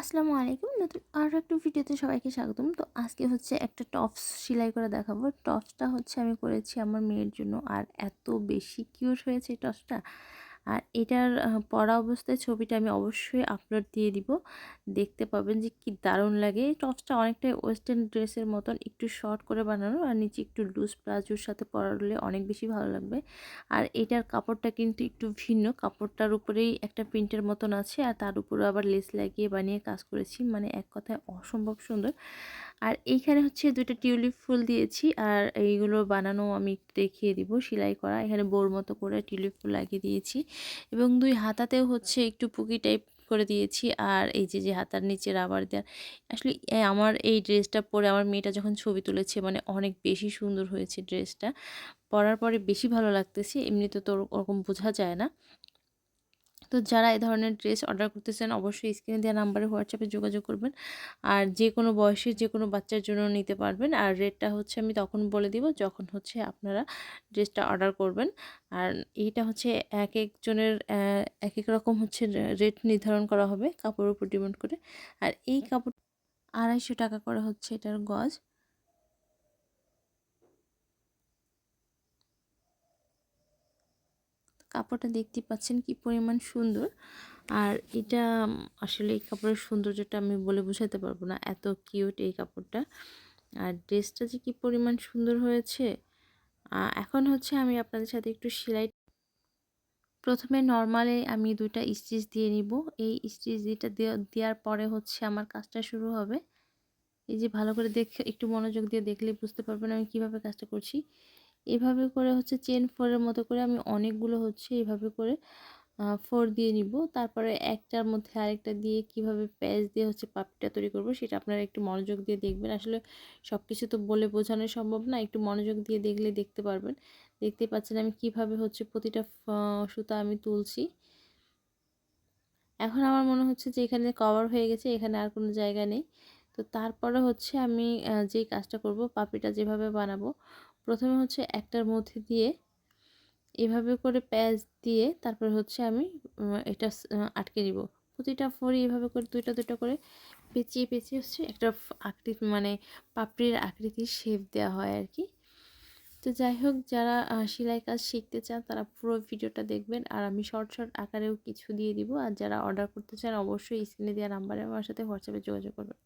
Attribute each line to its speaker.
Speaker 1: আসসালামু আলাইকুম। নতুন আরও একটা ভিডিওতে সবাইকে স্বাগতম। তো আজকে হচ্ছে একটা টপস সেলাই করে দেখাবো। টপসটা হচ্ছে আমি করেছি আমার মেয়ের জন্য। আর এত বেশি কিউট হয়েছে টপসটা। আর এটার পরা অবস্থায় ছবিটা আমি অবশ্যই আপলোড দিয়ে দিব। দেখতে পাবেন যে কি দারুণ লাগে। টপসটা অনেকটাই ওয়েস্টার্ন ড্রেসের মতন, একটু শর্ট করে বানানো আর নিচে একটু লুজ প্লাজোর সাথে পরালে অনেক বেশি ভালো লাগবে। আর এটার কাপড়টা কিন্তু একটু ভিন্ন, কাপড়টার উপরেই একটা প্রিন্টের মতন আছে আর তার উপরে আবার লেস লাগিয়ে বানিয়ে কাজ করেছি মানে এক কথায় অসম্ভব সুন্দর। আর এইখানে হচ্ছে দুইটা টিউলিপ ফুল দিয়েছি আর এইগুলো বানানো আমি দেখিয়ে দিব, সেলাই করা। এখানে বোর মতো করে টিউলিপ ফুল লাগিয়ে দিয়েছি। এবং দুই হাতাতেও হচ্ছে একটু পুকি টাইপ করে দিয়েছি। আর এই যে যে হাতার নিচে রাবার দেওয়া, আসলে আমার এই ড্রেসটা পরে আমার মেয়েটা যখন ছবি তুলেছে মানে অনেক বেশি সুন্দর হয়েছে ড্রেসটা। পরার পরে বেশি ভালো লাগতেছে, এমনিতে তো ওরকম বোঝা যায় না। তো যারা এই ধরনের ড্রেস অর্ডার করতে চান অবশ্যই স্ক্রিনে দেওয়া নাম্বারে হোয়াটসঅ্যাপে যোগাযোগ করবেন। আর যে কোনো বয়সের যে কোনো বাচ্চার জন্য নিতে পারবেন। আর রেটটা হচ্ছে আমি তখন বলে দিব যখন হচ্ছে আপনারা ড্রেসটা অর্ডার করবেন। আর এইটা হচ্ছে এক একজনের এক এক রকম হচ্ছে রেট নির্ধারণ করা হবে কাপড়ের উপর ডিপেন্ড করে। আর এই কাপড় আড়াইশো টাকা করে হচ্ছে এটার গজ। কাপড়টা দেখতে পাচ্ছেন কি পরিমাণ সুন্দর। আর এটা আসলে এই কাপড়ের সৌন্দর্যটা আমি বলে বোঝাতে পারব না, এত কিউট এই কাপড়টা। আর ড্রেসটা যে কি পরিমাণ সুন্দর হয়েছে। এখন হচ্ছে আমি আপনাদের সাথে একটু সেলাই প্রথমে নর্মালে আমি দুইটা স্টিচ দিয়ে নিব। এই স্টিচ দিটা দেওয়ার পরে হচ্ছে আমার কাজটা শুরু হবে। এই যে ভালো করে দেখে, একটু মনোযোগ দিয়ে দেখলে বুঝতে পারবেন আমি কীভাবে কাজটা করছি। এভাবে করে হচ্ছে চেন ফোরের মতো করে আমি অনেকগুলো হচ্ছে এভাবে করে ফোর দিয়ে নিব। তারপরে একটার মধ্যে আরেকটা দিয়ে কীভাবে প্যাচ দিয়ে হচ্ছে পাপড়িটা তৈরি করব সেটা আপনারা একটু মনোযোগ দিয়ে দেখবেন। আসলে সব কিছু তো বলে বোঝানো সম্ভব না, একটু মনোযোগ দিয়ে দেখলে দেখতে পারবেন। দেখতে পাচ্ছেন আমি কীভাবে হচ্ছে প্রতিটা সুতা আমি তুলছি। এখন আমার মনে হচ্ছে যে এখানে কভার হয়ে গেছে, এখানে আর কোনো জায়গা নেই। তো তারপরে হচ্ছে আমি যেই কাজটা করব, পাপড়িটা যেভাবে বানাবো প্রথমে হচ্ছে একটার মধ্যে দিয়ে এভাবে করে প্যাচ দিয়ে তারপর হচ্ছে আমি এটা আটকে নিব প্রতিটা ফড়ি এভাবে করে দুইটা দুইটা করে পেঁচিয়ে পেঁচিয়ে হচ্ছে একটা আকৃতি মানে পাপড়ির আকৃতির শেপ দেওয়া হয় আর কি। তো যাই হোক, যারা সেলাই কাজ শিখতে চান তারা পুরো ভিডিওটা দেখবেন। আর আমি শর্ট শর্ট আকারেও কিছু দিয়ে দিব। আর যারা অর্ডার করতে চান অবশ্যই স্ক্রিনে দেওয়া নাম্বারে আমার সাথে হোয়াটসঅ্যাপে যোগাযোগ করবেন।